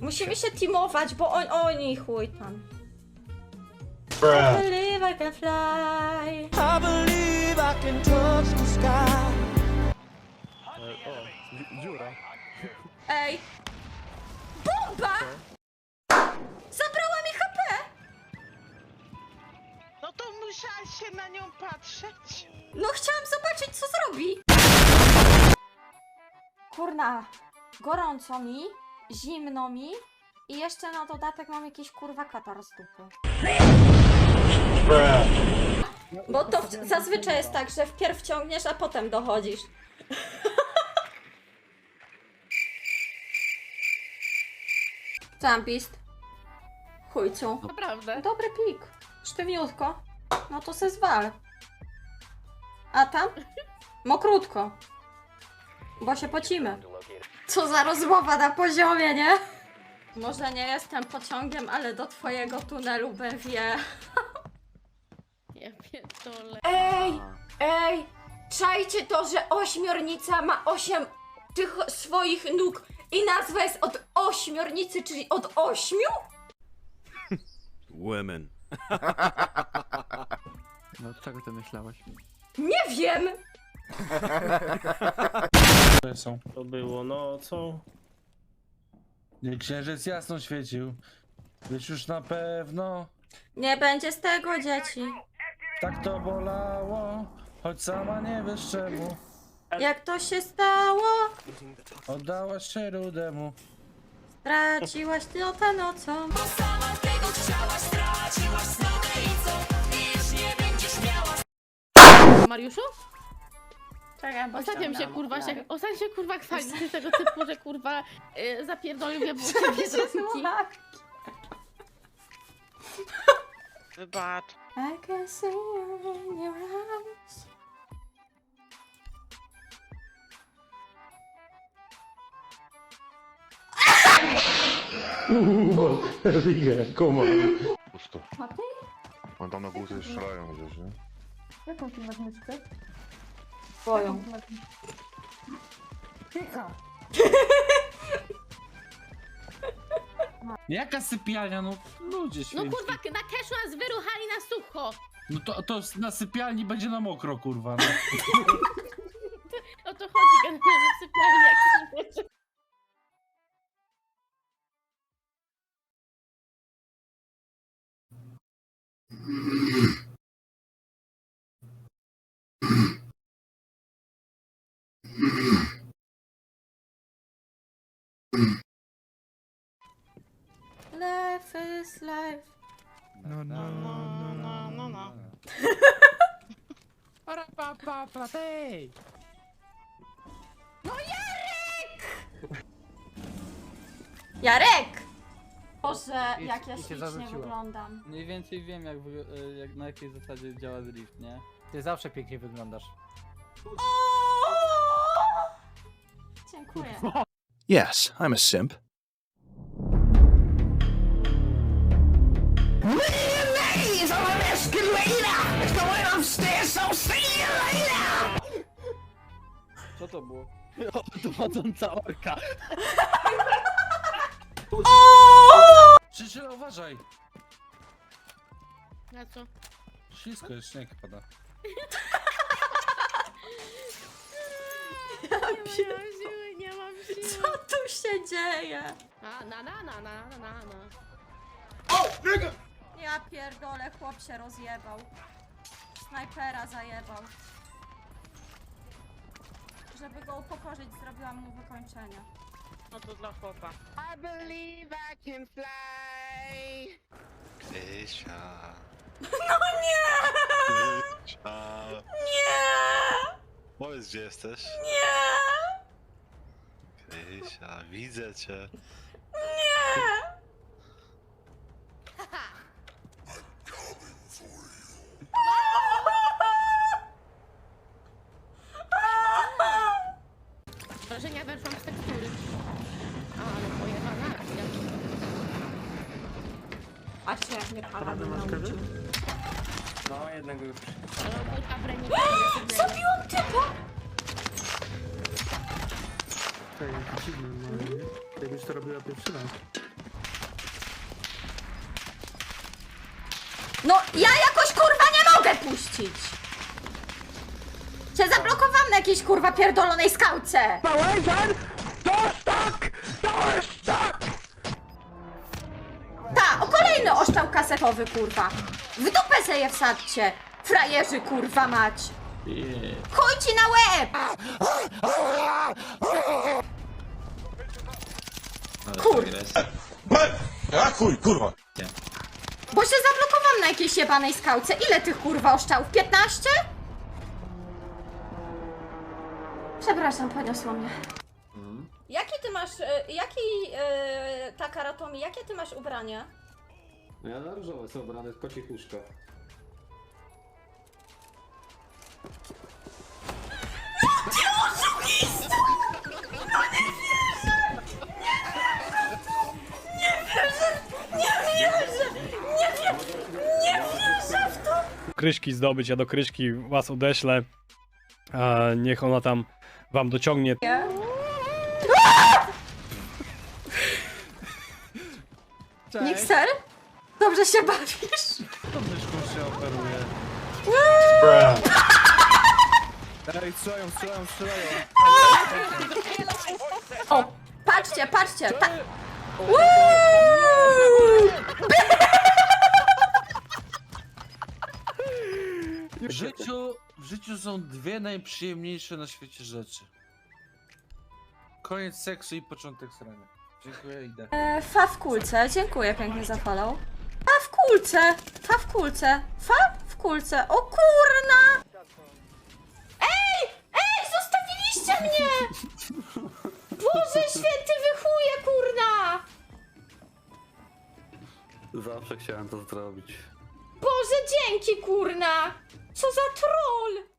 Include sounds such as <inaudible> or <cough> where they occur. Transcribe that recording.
Musimy się teamować, bo on, oni chuj tam. Believe I can fly. I believe I can touch the sky. O, dzi- dziura. Ej! Bomba! Zabrała mi HP! No to musiałaś się na nią patrzeć. No chciałam zobaczyć, co zrobi. Kurna, gorąco mi, zimno mi i jeszcze na dodatek mam jakiś kurwa katar z dupy. Bo to w, zazwyczaj jest tak, że wpierw ciągniesz, a potem dochodzisz. Jumpist. Chujcu. Naprawdę. Dobry pik. Sztywniutko. No to se zwal. A tam? Mokrutko. Bo się pocimy. Co za rozmowa na poziomie, nie? Może nie jestem pociągiem, ale do twojego tunelu wie. Ja pierdolę. Ej! Ej! Czajcie to, że ośmiornica ma osiem tych swoich nóg i nazwa jest od ośmiornicy, czyli od ośmiu? Women. No czego ty myślałeś? Nie wiem! <laughs> są. To było, no co? Nie księżyc jasno świecił. Wiesz już na pewno, Nie będzie z tego dzieci. tak to bolało. Choć sama nie wiesz czemu. Jak to się stało? Oddałaś się rudemu. Straciłaś tę nocą. Mariuszu? Czekaj, bo Ostatnio mi się ściągnęłam kurwa się, okulary. ostatnio się kurwa chwalicie tego typu, że kurwa y, zapierdolił mnie <laughs> bułkę biedronki. Wybacz. I can see you in your eyes. Pusto. A ty? On tam na górze strzelają gdzieś, nie? Jaką ty masz myszkę? Twoją. <laughs> Jaka sypialnia, no ludzie No święci. kurwa, na keszu nas wyruchali na sucho. No to, to na sypialni będzie na mokro, kurwa. No. <laughs> O to chodzi generalnie Life is life. No, no, no, no, no, no. <laughs> Para pa pa pa tej! Jarek! Boże, I- jak ja i się ślicznie wyglądam. Mniej więcej wiem, jak, e, jak na jakiej zasadzie działa drift, nie? Ty zawsze pięknie wyglądasz. Dziękuję. Yes, I'm a simp. Co to było? Odchodząca orka! Krzyczyla, uważaj. Na co? Ślisko jest, śnieg pada. Nie mam siły, nie mam siły. Co tu się dzieje? A, na, na, na, na, na, na, na. Ja pierdolę, chłop się rozjebał. Snajpera zajebał. Żeby go upokorzyć, zrobiłam mu wykończenie. No to dla chłopa. I believe I can fly. Krysia. <laughs> No nie! Krysia. Nie! Powiedz, gdzie jesteś? Nie! Krysia, widzę cię. Nie! wrażenia weszłam z tekstury. A, ale pojechana racja. Asia, jak mnie pana Prawda, by masz nauczył. kredyt? No, jednego już. Ale ogólka premii... Tak, jak dziwne, no. Jakbyś to robiła pierwszy raz. No, ja jakoś kurwa nie mogę puścić! Cię jakiejś kurwa pierdolonej skałce! Ta, o kolejny oszczał kasetowy kurwa! W dupę se je wsadźcie! Frajerzy kurwa mać! Chuj ci na łeb! Kur... A chuj, kurwa! Bo się zablokowałam na jakiejś jebanej skałce. Ile tych kurwa oszczałów? 15? Przepraszam, poniosło mnie. Jaki ty masz, y, jaki, y, ta karatomi, jakie ty masz ubranie? No ja na różowe są ubrane, kocie puszka. Kryszki zdobyć, ja do Kryszki was odeślę. A niech ona tam wam dociągnie. Nixer? <laughs> Dobrze się bawisz? To myszką się operuje. Ej, strzelają, strzelają, strzelają. O, patrzcie, patrzcie. Ta... W życiu, w życiu są dwie najprzyjemniejsze na świecie rzeczy. Koniec seksu i początek srania. Dziękuję, idę. E, Fa w kulce, dziękuję pięknie za follow. Fa w kulce, fa w kulce, fa w kulce. O kurna! Ej, ej, zostawiliście mnie! Boże święty, wychuje kurna! Zawsze chciałem to zrobić. Boże, dzięki kurna! Co za troll!